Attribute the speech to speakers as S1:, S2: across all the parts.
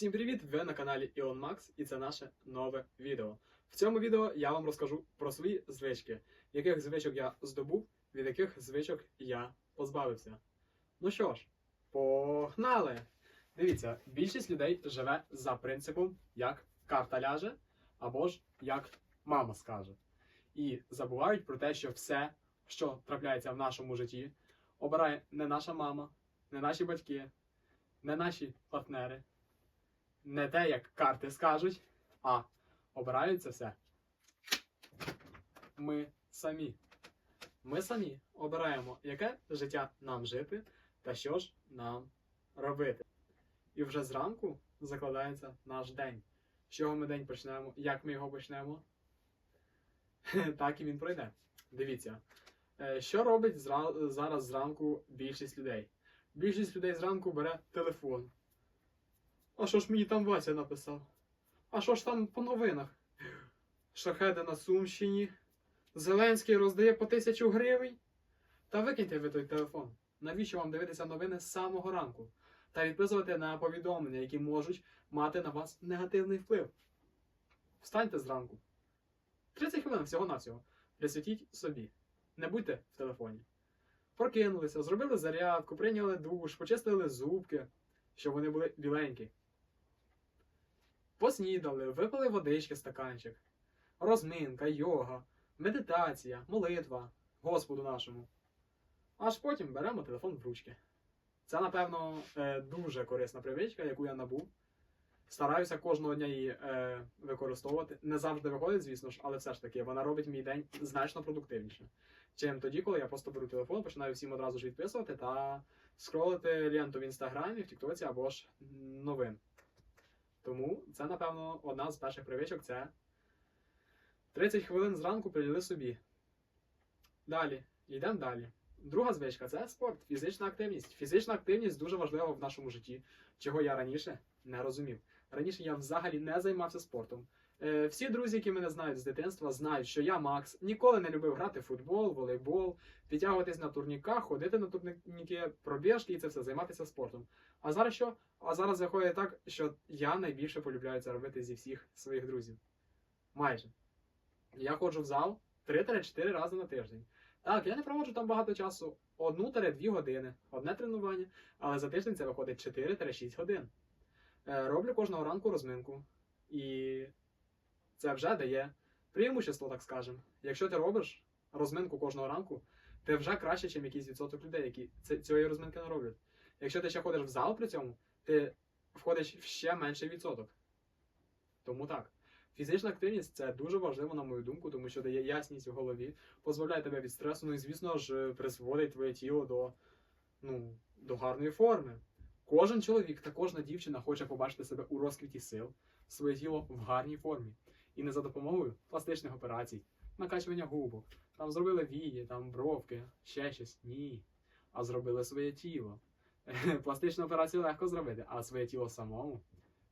S1: Всім привіт! Ви на каналі Іон Макс і це наше нове відео. В цьому відео я вам розкажу про свої звички, яких звичок я здобув, від яких звичок я позбавився. Ну що ж, погнали! Дивіться, більшість людей живе за принципом, як карта ляже, або ж як мама скаже. І забувають про те, що все, що трапляється в нашому житті, обирає не наша мама, не наші батьки, не наші партнери, не те, як карти скажуть, а обирають це все. Ми самі. Ми самі обираємо, яке життя нам жити та що ж нам робити. І вже зранку закладається наш день. З чого ми день почнемо, як ми його почнемо, так і він пройде. Дивіться, е, що робить зараз зранку більшість людей? Більшість людей зранку бере телефон. А що ж мені там Вася написав? А що ж там по новинах? Шахеди на Сумщині. Зеленський роздає по тисячу гривень. Та викиньте ви той телефон. Навіщо вам дивитися новини з самого ранку? Та відписувати на повідомлення, які можуть мати на вас негативний вплив. Встаньте зранку. 30 хвилин всього-навсього. Присвятіть собі. Не будьте в телефоні. Прокинулися, зробили зарядку, прийняли душ, почистили зубки, щоб вони були біленькі. Поснідали, випили водички стаканчик, розминка, йога, медитація, молитва Господу нашому. Аж потім беремо телефон в ручки. Це, напевно, е, дуже корисна привичка, яку я набув. Стараюся кожного дня її е, використовувати. Не завжди виходить, звісно ж, але все ж таки вона робить мій день значно продуктивніше. Чим тоді, коли я просто беру телефон, починаю всім одразу ж відписувати та скролити ленту в інстаграмі, в Тіктоці або ж новин. Тому це, напевно, одна з перших привичок це 30 хвилин зранку приділи собі. Далі, йдемо далі. Друга звичка це спорт, фізична активність. Фізична активність дуже важлива в нашому житті, чого я раніше не розумів. Раніше я взагалі не займався спортом. Е, всі друзі, які мене знають з дитинства, знають, що я Макс ніколи не любив грати в футбол, волейбол, підтягуватись на турніках, ходити на турніки, пробіжки і це все, займатися спортом. А зараз що? А зараз виходить так, що я найбільше полюбляю це робити зі всіх своїх друзів. Майже. Я ходжу в зал 3-4 рази на тиждень. Так, я не проводжу там багато часу, 1-2 години, одне тренування, але за тиждень це виходить 4-6 годин. Е, Роблю кожного ранку розминку. І це вже дає преимущество, так скажемо. Якщо ти робиш розминку кожного ранку, ти вже краще, ніж якийсь відсоток людей, які цієї розминки не роблять. Якщо ти ще ходиш в зал при цьому, ти входиш в ще менший відсоток. Тому так. Фізична активність це дуже важливо, на мою думку, тому що дає ясність в голові, позбавляє тебе від стресу, ну і звісно ж призводить твоє тіло до, ну, до гарної форми. Кожен чоловік та кожна дівчина хоче побачити себе у розквіті сил, своє тіло в гарній формі. І не за допомогою пластичних операцій, накачування губок, там зробили вії, там бровки, ще щось. Ні. А зробили своє тіло. Пластичну операцію легко зробити, а своє тіло самому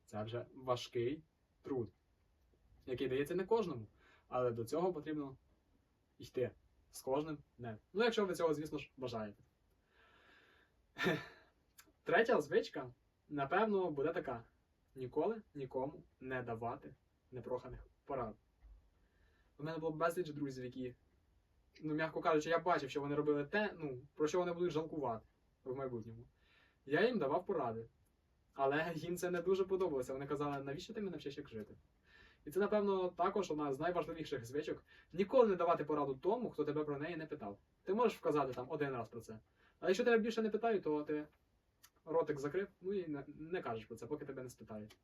S1: це вже важкий труд, який дається не кожному. Але до цього потрібно йти з кожним днем. Ну, якщо ви цього, звісно ж, бажаєте. Третя звичка, напевно, буде така: ніколи нікому не давати непроханих порад. У мене було безліч друзів, які, ну, м'яко кажучи, я бачив, що вони робили те, ну, про що вони будуть жалкувати в майбутньому. Я їм давав поради. Але їм це не дуже подобалося. Вони казали, навіщо ти мене вчиш як жити? І це, напевно, також одна з найважливіших звичок. Ніколи не давати пораду тому, хто тебе про неї не питав. Ти можеш вказати там один раз про це. Але якщо тебе більше не питають, то ти ротик закрив, ну і не, не кажеш про це, поки тебе не спитають.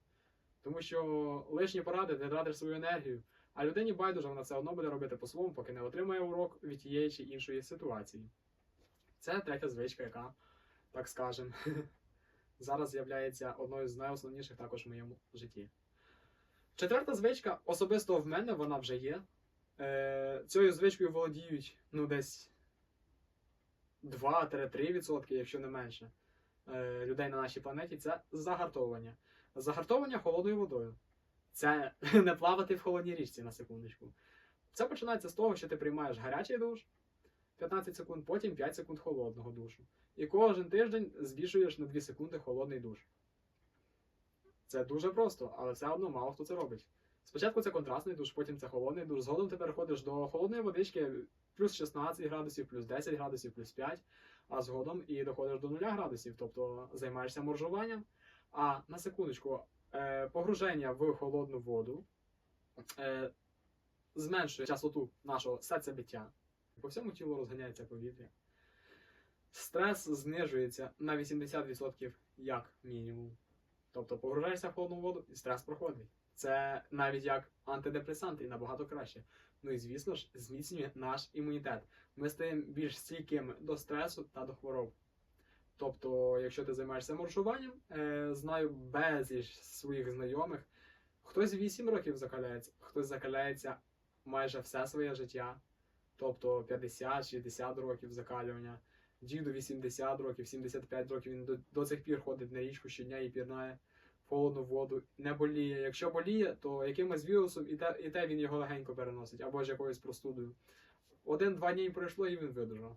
S1: Тому що лишні поради ти тратиш свою енергію, а людині байдуже вона все одно буде робити по-своєму, поки не отримає урок від тієї чи іншої ситуації. Це третя звичка, яка, так скажем, зараз з'являється одною з найосновніших також в моєму житті. Четверта звичка, особисто в мене вона вже є. Е, цією звичкою володіють ну, десь 2-3%, якщо не менше, е, людей на нашій планеті. Це загартовування. Загартовування холодною водою. Це не плавати в холодній річці на секундочку. Це починається з того, що ти приймаєш гарячий душ 15 секунд, потім 5 секунд холодного душу. І кожен тиждень збільшуєш на 2 секунди холодний душ. Це дуже просто, але все одно мало хто це робить. Спочатку це контрастний душ, потім це холодний душ. Згодом ти переходиш до холодної водички плюс 16 градусів, плюс 10 градусів, плюс 5, а згодом і доходиш до 0 градусів, тобто займаєшся моржуванням. А на секундочку, е, погруження в холодну воду е, зменшує частоту нашого серцебиття. По всьому тілу розганяється повітря. Стрес знижується на 80% як мінімум. Тобто погружаєшся в холодну воду і стрес проходить. Це навіть як антидепресант і набагато краще. Ну і звісно ж, зміцнює наш імунітет. Ми стаємо більш стійкими до стресу та до хвороб. Тобто, якщо ти займаєшся моржуванням, е, знаю безліч своїх знайомих, хтось 8 років закаляється, хтось закаляється майже все своє життя, тобто 50-60 років закалювання, діду 80 років, 75 років він до, до цих пір ходить на річку щодня і пірнає в холодну воду, не боліє. Якщо боліє, то якимось вірусом і те, і те він його легенько переносить, або ж якоюсь простудою. Один-два дні пройшло і він видужав.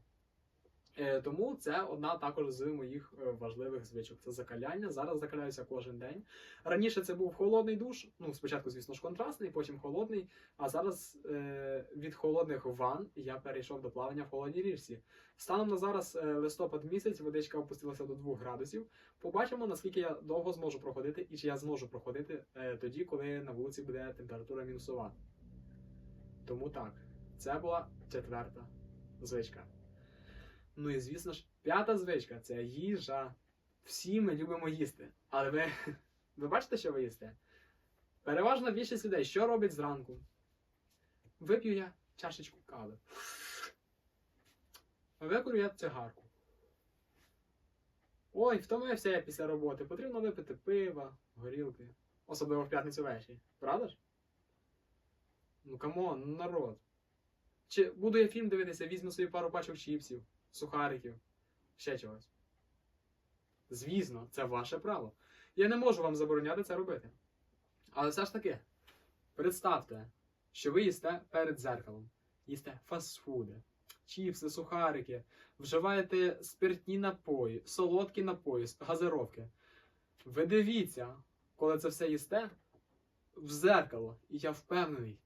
S1: Е, тому це одна також з моїх е, важливих звичок. Це закаляння. Зараз закаляюся кожен день. Раніше це був холодний душ. Ну, спочатку, звісно ж, контрастний, потім холодний. А зараз е, від холодних ванн я перейшов до плавання в холодній річці. Станом на зараз е, листопад місяць, водичка опустилася до 2 градусів. Побачимо, наскільки я довго зможу проходити, і чи я зможу проходити е, тоді, коли на вулиці буде температура мінусова. Тому так, це була четверта звичка. Ну і звісно ж, п'ята звичка це їжа. Всі ми любимо їсти. Але ви, ви бачите, що ви їсте? Переважна більшість людей, що робить зранку? Вип'ю я чашечку кави. Викурю я цигарку. Ой, втомився я після роботи. Потрібно випити пива, горілки. Особливо в п'ятницю ввечері. Правда ж? Ну камон, народ. Чи буду я фільм дивитися, візьму собі пару пачок чіпсів, сухариків, ще чогось. Звісно, це ваше право. Я не можу вам забороняти це робити. Але все ж таки, представте, що ви їсте перед дзеркалом, їсте фастфуди, чіпси, сухарики, вживаєте спиртні напої, солодкі напої, газировки. Ви дивіться, коли це все їсте в зеркало, і я впевнений,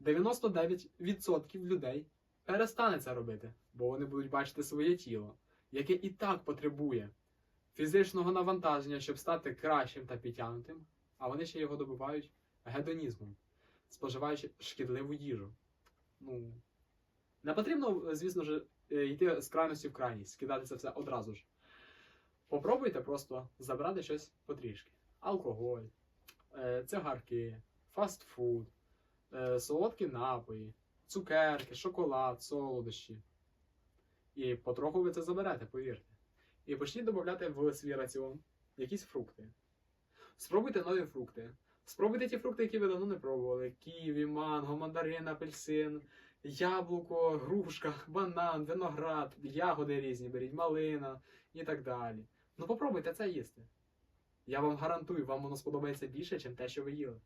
S1: 99% людей перестане це робити, бо вони будуть бачити своє тіло, яке і так потребує фізичного навантаження, щоб стати кращим та підтягнутим, а вони ще його добивають гедонізмом, споживаючи шкідливу їжу. Ну, не потрібно, звісно ж, е, йти з крайності в крайність, скидати це все одразу ж. Попробуйте просто забрати щось потрішки: алкоголь, е, цигарки, фастфуд, солодкі напої, цукерки, шоколад, солодощі. І потроху ви це заберете, повірте. І почніть додати в свій раціон якісь фрукти. Спробуйте нові фрукти. Спробуйте ті фрукти, які ви давно не пробували: ківі, манго, мандарин, апельсин, яблуко, грушка, банан, виноград, ягоди різні, беріть, малина і так далі. Ну попробуйте це їсти. Я вам гарантую, вам воно сподобається більше, ніж те, що ви їли.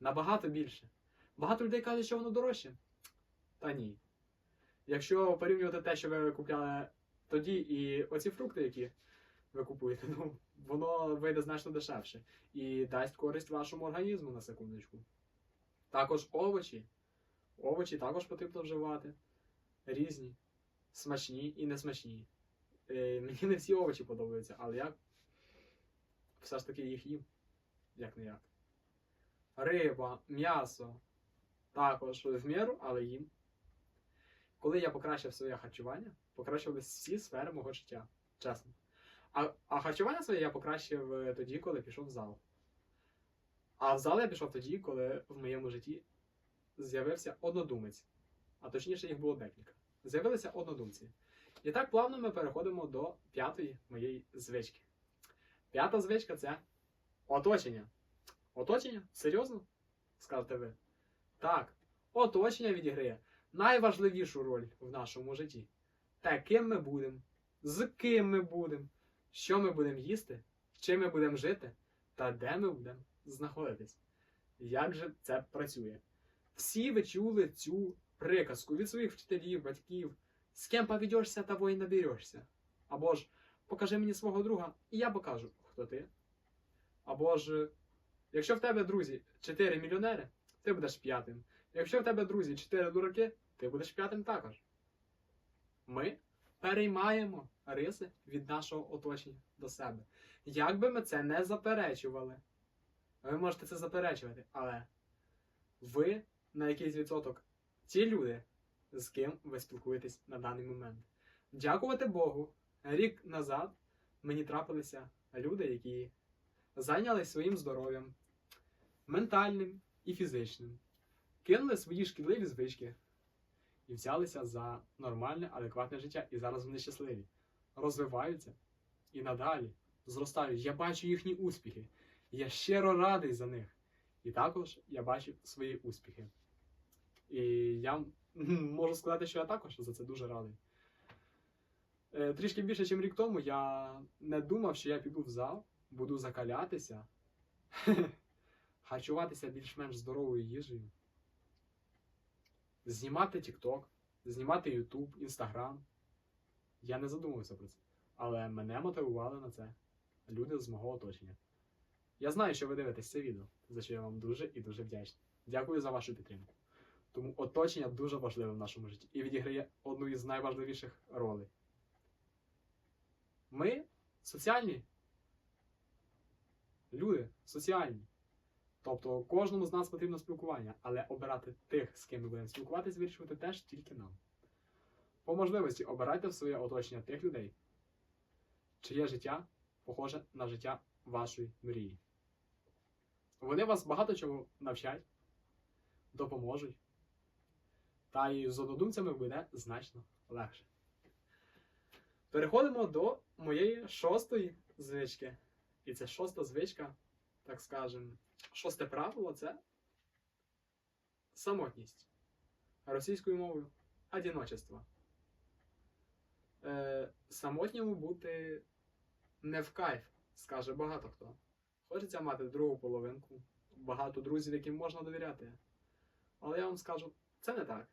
S1: Набагато більше. Багато людей кажуть, що воно дорожче. Та ні. Якщо порівнювати те, що ви купляли тоді, і оці фрукти, які ви купуєте, ну, воно вийде значно дешевше і дасть користь вашому організму на секундочку. Також овочі. Овочі також потрібно вживати. Різні, смачні і несмачні. Е, мені не всі овочі подобаються, але я все ж таки їх їм, як не як. Риба, м'ясо. Також в міру, але їм. Коли я покращив своє харчування, покращились всі сфери мого життя. Чесно. А, а харчування своє я покращив е, тоді, коли пішов в зал. А в зал я пішов тоді, коли в моєму житті з'явився однодумець. А точніше, їх було декілька. З'явилися однодумці. І так плавно ми переходимо до п'ятої моєї звички. П'ята звичка це оточення. Оточення? Серйозно? Скажете ви. Так, оточення відіграє найважливішу роль в нашому житті. Те, ким ми будемо, з ким ми будемо, що ми будемо їсти, чим ми будемо жити та де ми будемо знаходитись. Як же це працює? Всі ви чули цю приказку від своїх вчителів, батьків. З ким поведешся, того і наберешся. Або ж покажи мені свого друга, і я покажу, хто ти. Або ж Якщо в тебе друзі 4 мільйонери, ти будеш п'ятим. Якщо в тебе друзі 4 дураки, ти будеш п'ятим також. Ми переймаємо риси від нашого оточення до себе. Як би ми це не заперечували, ви можете це заперечувати, але ви на якийсь відсоток ті люди, з ким ви спілкуєтесь на даний момент. Дякувати Богу, рік назад мені трапилися люди, які зайнялись своїм здоров'ям, ментальним і фізичним, кинули свої шкідливі звички і взялися за нормальне, адекватне життя. І зараз вони щасливі, розвиваються і надалі зростають. Я бачу їхні успіхи. Я щиро радий за них. І також я бачу свої успіхи. І я можу сказати, що я також за це дуже радий. Е, Трішки більше, ніж рік тому, я не думав, що я піду в зал, буду закалятися, харчуватися більш-менш здоровою їжею, знімати TikTok, знімати YouTube, Instagram. Я не задумувався про це. Але мене мотивували на це люди з мого оточення. Я знаю, що ви дивитесь це відео, за що я вам дуже і дуже вдячний. Дякую за вашу підтримку. Тому оточення дуже важливе в нашому житті і відіграє одну із найважливіших ролей. Ми соціальні люди, соціальні. Тобто кожному з нас потрібно спілкування, але обирати тих, з ким ми будемо спілкуватися, вирішувати теж тільки нам. По можливості обирайте в своє оточення тих людей, чиє життя похоже на життя вашої мрії. Вони вас багато чого навчать, допоможуть, та і з однодумцями буде значно легше. Переходимо до моєї шостої звички. І це шоста звичка, так скажем, шосте правило це самотність. Російською мовою одиночество. Е, самотньому бути не в кайф, скаже багато хто. Хочеться мати другу половинку, багато друзів, яким можна довіряти. Але я вам скажу, це не так.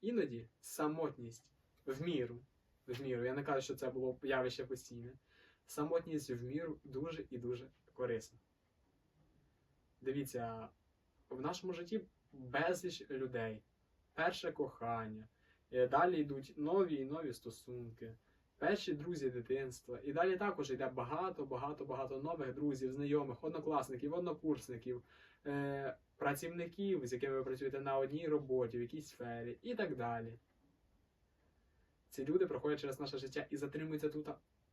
S1: Іноді самотність в міру, в міру, я не кажу, що це було явище постійне. Самотність в міру дуже і дуже корисна. Дивіться, в нашому житті безліч людей, перше кохання, і далі йдуть нові і нові стосунки, перші друзі дитинства. І далі також йде багато, багато, багато нових друзів, знайомих, однокласників, однокурсників, е, працівників, з якими ви працюєте на одній роботі, в якійсь сфері, і так далі. Ці люди проходять через наше життя і затримуються тут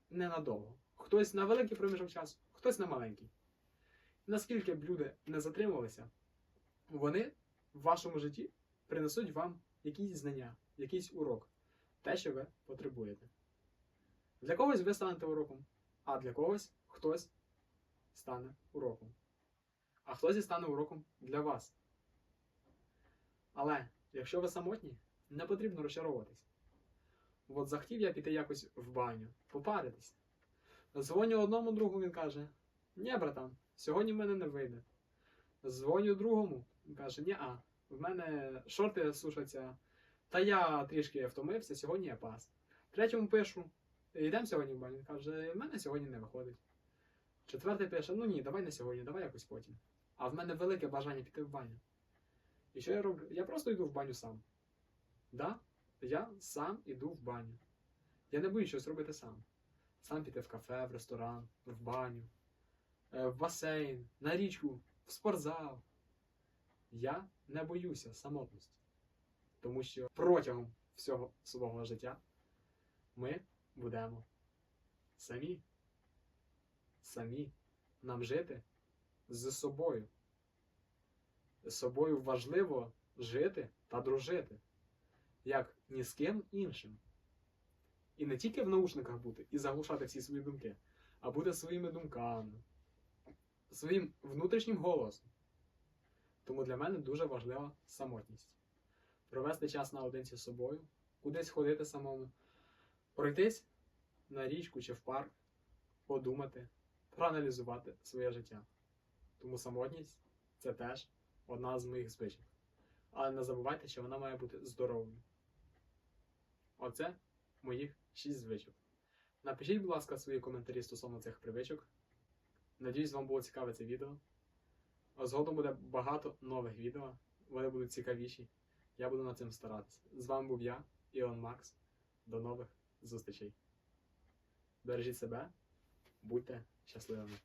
S1: ненадовго. Хтось на великий проміжок часу, хтось на маленький. Наскільки б люди не затримувалися, вони в вашому житті принесуть вам якісь знання, якийсь урок, те, що ви потребуєте. Для когось ви станете уроком, а для когось хтось стане уроком. А хтось і стане уроком для вас. Але якщо ви самотні, не потрібно розчаровуватись. От захотів я піти якось в баню, попаритись. Дзвоню одному другу, він каже: Ні, братан, сьогодні в мене не вийде. Дзвоню другому, він каже, ні, а, в мене шорти сушаться, та я трішки втомився, сьогодні я пас. Третьому пишу, йдемо сьогодні в баню. Він каже, в мене сьогодні не виходить. Четвертий пише, ну ні, давай не сьогодні, давай якось потім. А в мене велике бажання піти в баню. І що я роблю? Я просто йду в баню сам. Да? Я сам іду в баню. Я не боюсь щось робити сам. Сам піти в кафе, в ресторан, в баню, в басейн, на річку, в спортзал. Я не боюся самотності. Тому що протягом всього свого життя ми будемо самі. Самі нам жити з собою. З собою важливо жити та дружити, як ні з ким іншим. І не тільки в наушниках бути і заглушати всі свої думки, а бути своїми думками, своїм внутрішнім голосом. Тому для мене дуже важлива самотність. Провести час наодинці з собою, кудись ходити самому, пройтись на річку чи в парк, подумати, проаналізувати своє життя. Тому самотність це теж одна з моїх звичок. Але не забувайте, що вона має бути здоровою. Оце моїх 6 звичок. Напишіть, будь ласка, свої коментарі стосовно цих привичок. Надіюсь, вам було цікаве це відео. А згодом буде багато нових відео. Вони будуть цікавіші. Я буду над цим старатися. З вами був я, Ілон Макс. До нових зустрічей. Бережіть себе, будьте щасливими.